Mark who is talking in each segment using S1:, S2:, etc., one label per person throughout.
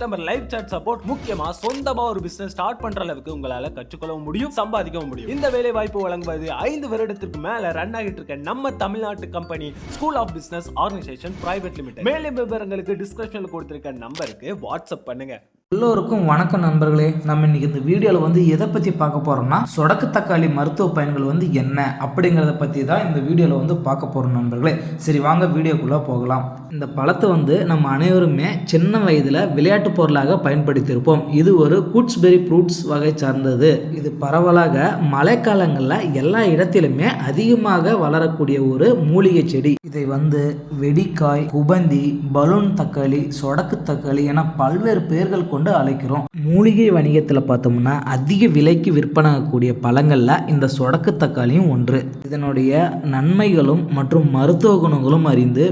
S1: customer live chat support முக்கியமா சொந்தமா ஒரு பிசினஸ் ஸ்டார்ட் பண்ற அளவுக்கு உங்களால கற்றுக்கொள்ளவும் முடியும் சம்பாதிக்கவும் முடியும். இந்த வேலை வாய்ப்பு வழங்குவது ஐந்து வருடத்திற்கு மேல ரன் ஆகிட்டு இருக்க நம்ம தமிழ்நாட்டு company school of business organisation private limited மேலும் விவரங்களுக்கு டிஸ்கிரிப்ஷன்ல கொடுத்திருக்க நம்பருக்கு வாட்ஸ்அப் பண்ணுங்க.
S2: எல்லோருக்கும் வணக்கம் நண்பர்களே. நம்ம இன்னைக்கு இந்த வீடியோவில் வந்து எதை பற்றி பார்க்க போகிறோம்னா சொடக்கு தக்காளி மருத்துவ பயன்கள் வந்து என்ன அப்படிங்கிறத பற்றி தான் இந்த வீடியோவில் வந்து பார்க்க போகிறோம் நண்பர்களே. சரி வாங்க வீடியோக்குள்ளே போகலாம். இந்த பழத்தை வந்து நம்ம அனைவருமே சின்ன வயதில் விளையாட்டு பொருளாக பயன்படுத்தியிருப்போம். இது ஒரு கூட்ஸ்பெரி ஃப்ரூட்ஸ் வகை சார்ந்தது. இது பரவலாக மழைக்காலங்களில் எல்லா இடத்திலுமே அதிகமாக வளரக்கூடிய ஒரு மூலிகை செடி. இதை வந்து வெடிக்காய் குபந்தி பலூன் தக்காளி சொடக்கு தக்காளி என பல்வேறு பெயர்கள் கொண்டு அழைக்கிறோம். மூலிகை வணிகத்தில் பார்த்தோம்னா அதிக விலைக்கு விற்பனாகக்கூடிய பழங்களில் இந்த சொடக்கு தக்காளியும் ஒன்று. இதனுடைய நன்மைகளும் மற்றும் மருத்துவ குணங்களும் அறிந்து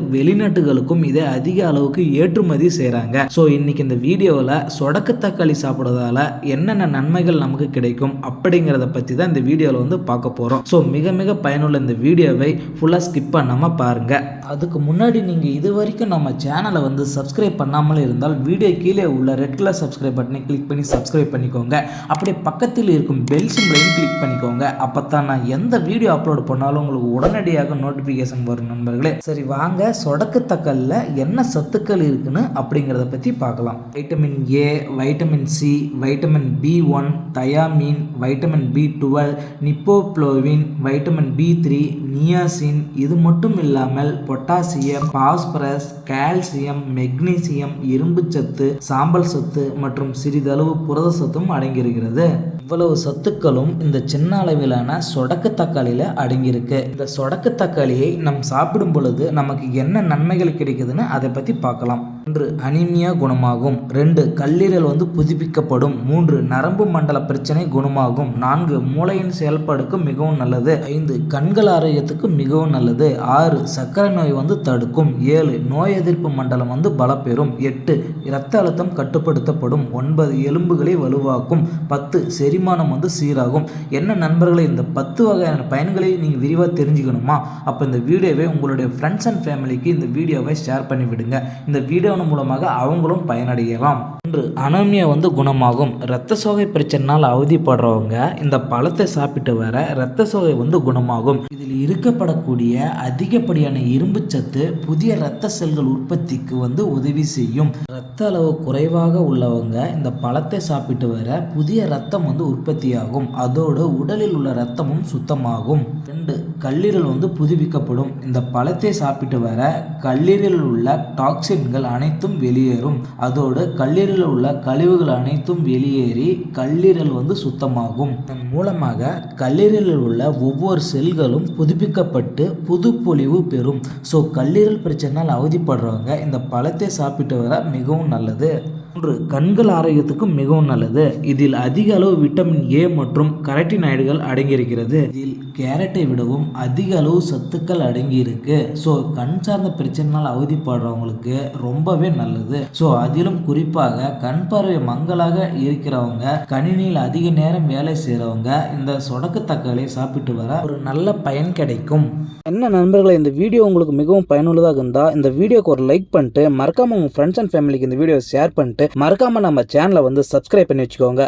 S2: வெளிநாட்டுகளுக்கும் இதை அதிக அளவுக்கு ஏற்றுமதி செய்கிறாங்க ஸோ இன்னைக்கு இந்த வீடியோவில் சொடக்கு தக்காளி சாப்பிட்றதால என்னென்ன நன்மைகள் நமக்கு கிடைக்கும் அப்படிங்கிறத பற்றி தான் இந்த வீடியோவில் வந்து பார்க்க போகிறோம் ஸோ மிக மிக பயனுள்ள இந்த வீடியோவை ஃபுல்லாக ஸ்கிப் பண்ணாமல் பாருங்கள் அதுக்கு முன்னாடி நீங்கள் இது வரைக்கும் நம்ம சேனலை வந்து சப்ஸ்கிரைப் பண்ணாமல் இருந்தால் வீடியோ கீழே உள்ள ரெட் கலர் சப்ஸ்கிரைப் பட்டனை கிளிக் பண்ணி சப்ஸ்கிரைப் பண்ணிக்கோங்க. அப்படியே பக்கத்தில் இருக்கும் பெல் சிம்பிளையும் கிளிக் பண்ணிக்கோங்க. அப்போ தான் நான் எந்த வீடியோ அப்லோட் பண்ணாலும் உங்களுக்கு உடனடியாக நோட்டிஃபிகேஷன் வரும் நண்பர்களே. சரி வாங்க. சொடக்கு தக்கல்ல என்ன சத்துக்கள் இருக்குன்னு அப்படிங்கிறத பற்றி பார்க்கலாம். Vitamin A vitamin C vitamin B one thiamine vitamin B twelve riboflavin vitamin B three niacin இது மட்டும் இல்லாமல் potassium potassium phosphorus calcium magnesium இரும்புச்சத்து சாம்பல் சத்து மற்றும் சிறிதளவு புரத சத்தும் அடங்கியிருக்கிறது. இவ்வளவு சத்துக்களும் இந்த சின்ன அளவிலான சொடக்கு தக்காளியில் அடங்கியிருக்கு. இந்த சொடக்கு தக்காளியை நம் சாப்பிடும் பொழுது நமக்கு என்ன நன்மைகள் கிடைக்குதுன்னு அதை பற்றி பார்க்கலாம். ஒன்று அனிமியா குணமாகும் ரெண்டு கல்லீரல் வந்து புதுப்பிக்கப்படும் மூன்று நரம்பு மண்டல பிரச்சனை குணமாகும் நான்கு மூளையின் செயல்பாடுக்கு மிகவும் நல்லது ஐந்து கண்கள் ஆரோக்கியத்துக்கு மிகவும் நல்லது ஆறு சர்க்கரை நோய் வந்து தடுக்கும் ஏழு நோய் எதிர்ப்பு மண்டலம் வந்து பலப்பெறும் எட்டு இரத்த அழுத்தம் கட்டுப்படுத்தப்படும் ஒன்பது எலும்புகளை வலுவாக்கும் பத்து செரிமானம் வந்து சீராகும். என்ன நண்பர்களை இந்த பத்து வகையான பயன்களை நீங்கள் விரிவாக தெரிஞ்சுக்கணுமா? அப்போ இந்த வீடியோவை உங்களுடைய ஃப்ரெண்ட்ஸ் அண்ட் ஃபேமிலிக்கு இந்த வீடியோவை ஷேர் பண்ணி இந்த இந்த வீடியோவின் மூலமாக அவங்களும் பயனடையலாம். ஒன்று அனோமியா வந்து குணமாகும். இரத்த சோகை பிரச்சனைனால் அவதிப்படுறவங்க இந்த பழத்தை சாப்பிட்டு வர இரத்த சோகை வந்து குணமாகும். இதில் இருக்கப்படக்கூடிய அதிகப்படியான இரும்பு சத்து புதிய இரத்த செல்கள் உற்பத்திக்கு வந்து உதவி செய்யும். இரத்த அளவு குறைவாக உள்ளவங்க இந்த பழத்தை சாப்பிட்டு வர புதிய ரத்தம் வந்து உற்பத்தியாகும். அதோடு உடலில் உள்ள ரத்தமும் சுத்தமாகும். ரெண்டு கல்லீரல் வந்து புதுப்பிக்கப்படும். இந்த பழத்தை சாப்பிட்டு வர கல்லீரலில் உள்ள டாக்ஸின்கள் அனைத்தும் வெளியேறும். அதோடு கல்லீரலில் உள்ள கழிவுகள் அனைத்தும் வெளியேறி கல்லீரல் வந்து சுத்தமாகும். இதன் மூலமாக கல்லீரலில் உள்ள ஒவ்வொரு செல்களும் புதுப்பிக்கப்பட்டு புது பொலிவு பெறும். ஸோ கல்லீரல் பிரச்சனையால் அவதிப்படுறவங்க இந்த பழத்தை சாப்பிட்டு வர மிகவும் நல்லது. மூன்று கண்கள் ஆரோக்கியத்துக்கும் மிகவும் நல்லது. இதில் அதிக அளவு விட்டமின் ஏ மற்றும் கரட்டினாய்டுகள் அடங்கியிருக்கிறது. இதில் கேரட்டை விடவும் அதிக அளவு சத்துக்கள் அடங்கியிருக்கு. ஸோ கண் சார்ந்த பிரச்சனைனால் அவதிப்படுறவங்களுக்கு ரொம்பவே நல்லது. ஸோ அதிலும் குறிப்பாக கண் பார்வை மங்கலாக இருக்கிறவங்க கணினியில் அதிக நேரம் வேலை செய்கிறவங்க இந்த சொடக்கு தக்காளி சாப்பிட்டு வர ஒரு நல்ல பயன் கிடைக்கும். என்ன நண்பர்களே இந்த வீடியோ உங்களுக்கு மிகவும் பயனுள்ளதாக இருந்தால் இந்த வீடியோக்கு ஒரு லைக் பண்ணிட்டு மறக்காம உங்கள் ஃப்ரெண்ட்ஸ் அண்ட் ஃபேமிலிக்கு இந்த வீடியோ ஷேர் பண்ணிட்டு மறக்காம நம்ம சேனலை வந்து சப்ஸ்கிரைப் பண்ணி வச்சுக்கோங்க.